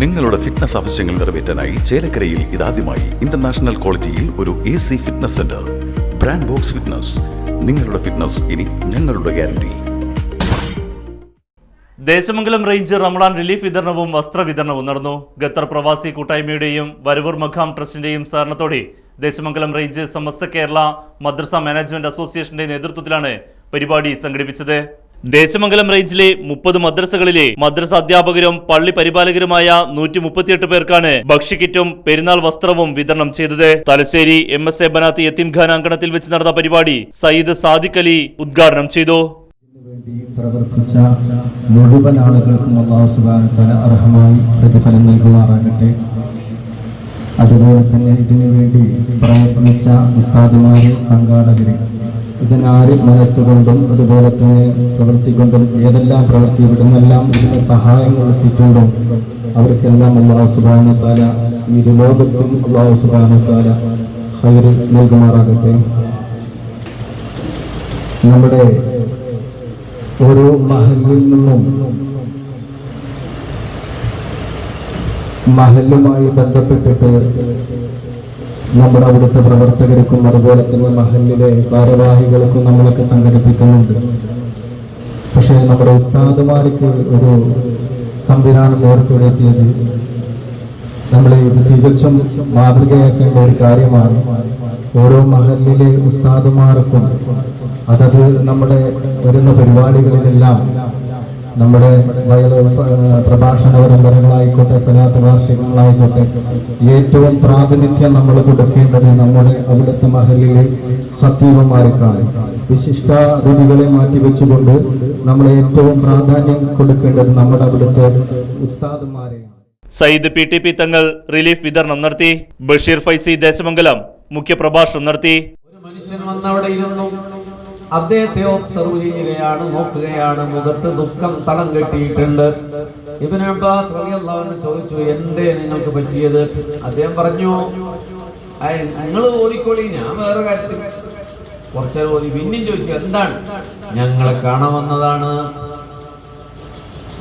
നിങ്ങളുടെ ഫിറ്റ്നസ് ആവശ്യങ്ങൾ നിറവേറ്റാനായി ചേലക്കരയിൽ ഇതാദ്യമായി ഇന്റർനാഷണൽ ക്വാളിറ്റിയിൽ ഒരു A C fitness centre brand box fitness നിങ്ങളുടെ ഫിറ്റ്നസ് ഇനി ഞങ്ങളുടെ guarantee Deshamangalam range Ramadan relief വിതരണവും വസ്ത്ര വിതരണവും നടന്നു. ഖത്തർ പ്രവാസി കൂട്ടായ്മയുടെയും വരവൂർ മഖാം ട്രസ്റ്റിന്റെയും സഹകരണത്തോടെ ദേശമംഗലം റേഞ്ച് സമസ്ത കേരള മദ്രസ മാനേജ്മെന്റ് അസോസിയേഷന്റെ നേതൃത്വത്തിലാണ് പരിപാടി സംഘടിപ്പിച്ചത്. ദേശമംഗലം റേഞ്ചിലെ മുപ്പത് മദ്രസകളിലെ മദ്രസ അധ്യാപകരും പള്ളി പരിപാലകരുമായ നൂറ്റി മുപ്പത്തിയെട്ട് പേർക്കാണ് ഭക്ഷ്യക്കിറ്റും പെരുന്നാൾ വസ്ത്രവും വിതരണം ചെയ്തത്. Thalassery M S A Banath യത്തീംഖാൻ അങ്കണത്തിൽ വെച്ച് നടന്ന പരിപാടി സയ്യിദ് സാദിഖ് അലി ഉദ്ഘാടനം ചെയ്തു. പ്രവർത്തിച്ച മുഴുവൻ ആളുകൾക്കും അള്ളാഹു സുബാന തല അർഹമായി പ്രതിഫലം നൽകുമാറാകട്ടെ. അതുപോലെ തന്നെ ഇതിനു വേണ്ടി പ്രയത്നിച്ച ഉസ്താദുമാരെ സംഘാടകരെ ഇതിനാര് മനസ്സുകൊണ്ടും അതുപോലെ തന്നെ പ്രവർത്തിക്കൊണ്ടും ഏതെല്ലാം പ്രവൃത്തി ഇവിടുന്നെല്ലാം ഇതിന് സഹായം കൊടുത്തിട്ടുണ്ടോ അവർക്കെല്ലാം അള്ളാഹു സുബാനത്താല ഈ ലോകത്തും അള്ളാഹു സുബാനത്താല ഹൈര് നൽകുമാറാകട്ടെ. നമ്മുടെ ഓരോ മഹലിൽ നിന്നും മഹലുമായി ബന്ധപ്പെട്ടിട്ട് നമ്മുടെ അവിടുത്തെ പ്രവർത്തകർക്കും അതുപോലെ തന്നെ മഹലിലെ ഭാരവാഹികൾക്കും നമ്മളൊക്കെ സംഘടിപ്പിക്കുന്നുണ്ട്. പക്ഷേ നമ്മുടെ ഉസ്താദുമാർക്ക് ഒരു സംവിധാനം ഏർപ്പെടുത്തിയത് നമ്മൾ ഇത് തികച്ചും മാതൃകയാക്കേണ്ട ഒരു കാര്യമാണ്. ഓരോ മഹലിലെ ഉസ്താദുമാർക്കും അതത് നമ്മുടെ വരുന്ന പരിപാടികളിലെല്ലാം നമ്മുടെ വയൽ പ്രഭാഷണ പരമ്പരകളായിക്കോട്ടെ സലാത്ത് വാർഷികങ്ങളായിക്കോട്ടെ ഏറ്റവും പ്രാതിനിധ്യം നമ്മൾ കൊടുക്കേണ്ടത് നമ്മുടെ അവിടുത്തെ മഹലിലെ ഹത്തീവന്മാർക്കാണ് വിശിഷ്ട അതിഥികളെ മാറ്റിവെച്ചുകൊണ്ട് നമ്മൾ ഏറ്റവും പ്രാധാന്യം കൊടുക്കേണ്ടത് നമ്മുടെ അവിടുത്തെ ഉസ്താദുമാരെയാണ് Sayyid P T P Thangal relief വിതരണം നടത്തി. ബഷീർ ഫൈസി ദേശമംഗലം മുഖ്യപ്രഭാഷണം നടത്തി. ഒരു മനുഷ്യൻ വന്നവിടെ ഇരുന്നു അദ്ദേഹത്തെ ഒബ്സർവ് ചെയ്യുകയാണ് നോക്കുകയാണ്. മുഖത്ത് ദുഃഖം തളം കെട്ടിയിട്ടുണ്ട്. ഇബിൻ അബ്ബാസ് റളിയല്ലാഹു ചോദിച്ചു എന്തേ നിങ്ങൾക്ക് പറ്റിയത്? അദ്ദേഹം പറഞ്ഞു നിങ്ങൾ ഓതിക്കോളി ഞാൻ വേറെ കാര്യത്തിൽ കുറച്ചേരം ഓതി. പിന്നെയും ചോദിച്ചു എന്താണ്? ഞങ്ങളെ കാണാൻ വന്നതാണ്.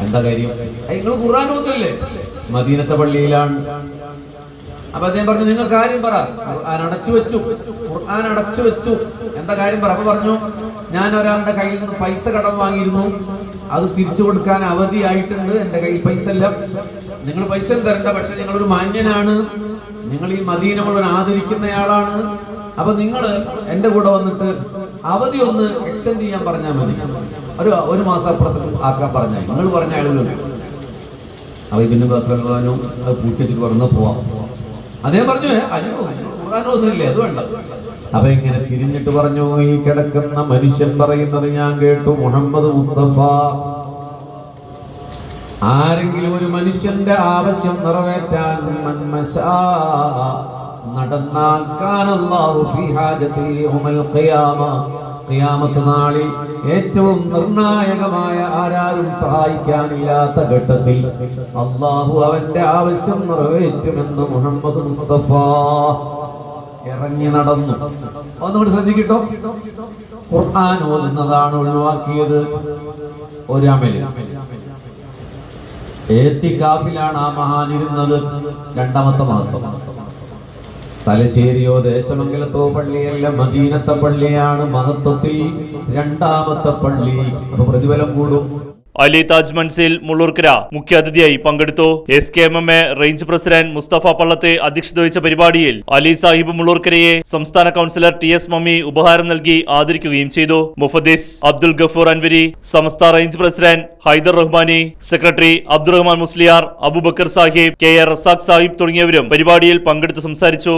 എന്താ കാര്യം? നിങ്ങൾ ഖുർആൻ ഓതല്ലേ? മദീനത്തെ പള്ളിയിലാണ്. അപ്പൊ അദ്ദേഹം പറഞ്ഞു നിങ്ങൾ കാര്യം പറ. അടച്ചു വെച്ചു. ഖുർആൻ അടച്ചു വെച്ചു. എന്താ കാര്യം പറ? അപ്പൊ പറഞ്ഞു ഞാൻ ഒരാളുടെ കയ്യിൽ നിന്ന് പൈസ കടം വാങ്ങിയിരുന്നു. അത് തിരിച്ചു കൊടുക്കാൻ അവധിയായിട്ടുണ്ട് എന്റെ കയ്യിൽ പൈസ ഇല്ല. നിങ്ങൾ പൈസ തരണ്ട പക്ഷെ നിങ്ങളൊരു മാന്യനാണ്. നിങ്ങൾ ഈ മദീന മുഴുവൻ ആദരിക്കുന്നയാളാണ്. അപ്പൊ നിങ്ങൾ എന്റെ കൂടെ വന്നിട്ട് അവധി ഒന്ന് എക്സ്റ്റെൻഡ് ചെയ്യാൻ പറഞ്ഞാൽ മതി. ഒരു ഒരു മാസം അപ്പുറത്ത് ആക്കാൻ പറഞ്ഞാൽ നിങ്ങൾ പറഞ്ഞ ആളുകളുണ്ട് അപ്പൊ പിന്നെ ബസ് അത് പൂട്ടിച്ചിട്ട് പറഞ്ഞു പോവാം. അദ്ദേഹം പറഞ്ഞു "ഏ, അയ്യോ അത് വേണ്ട. അപ്പൊ ഇങ്ങനെ തിരിഞ്ഞിട്ട് പറഞ്ഞു ഈ കിടക്കുന്ന മനുഷ്യൻ പറയുന്നത് ഞാൻ കേട്ടു മുഹമ്മദ് മുസ്തഫ. ആരെങ്കിലും ഒരു മനുഷ്യന്റെ ആവശ്യം നിറവേറ്റാൻ നടന്നാൽ കാനല്ലാഹു ഫീ ഹാജതി യൗമൽ ഖിയാമ. ഖിയാമത്ത് നാളിൽ ഏറ്റവും നിർണായകമായ ആരാരും സഹായിക്കാനില്ലാത്ത ഘട്ടത്തിൽ അള്ളാഹു അവന്റെ ആവശ്യം നിറവേറ്റുമെന്ന് മുഹമ്മദ് മുസ്തഫ ഇറങ്ങി നടന്നു. ഒന്നുകൂടി ശ്രദ്ധിക്കട്ടോ? ഖുർആൻ ഓതുന്നതാണ് ഒഴിവാക്കിയത്. ഒരമൽ ഏത്തിക്കാപ്പിലാണ് ആ മഹാൻ ഇരുന്നത്. രണ്ടാമത്തെ മഹത്വം. തലശ്ശേരിയോ ദേശമംഗലത്തോ പള്ളിയല്ല മദീനത്തെ പള്ളിയാണ് മഹത്വത്തിൽ രണ്ടാമത്തെ പള്ളി. അപ്പൊ പ്രതിഫലം കൂടും. അലി താജ് മൻസിൽ മുള്ളൂർക്കര മുഖ്യാതിഥിയായി പങ്കെടുത്തു. S K M M A range president Musthafa പള്ളത്തെ അധ്യക്ഷത വഹിച്ച പരിപാടിയിൽ അലി സാഹിബ് മുള്ളൂർക്കരയെ സംസ്ഥാന കൌൺസിലർ ടി എസ് മമ്മി ഉപഹാരം നൽകി ആദരിക്കുകയും ചെയ്തു. Mufadees Abdul Gafoor Anwari Samastha range president Haidar Rahmani secretary Abdurahman Musliyar Abubakar Sahib K A Razak Sahib തുടങ്ങിയവരും പരിപാടിയിൽ പങ്കെടുത്ത് സംസാരിച്ചു.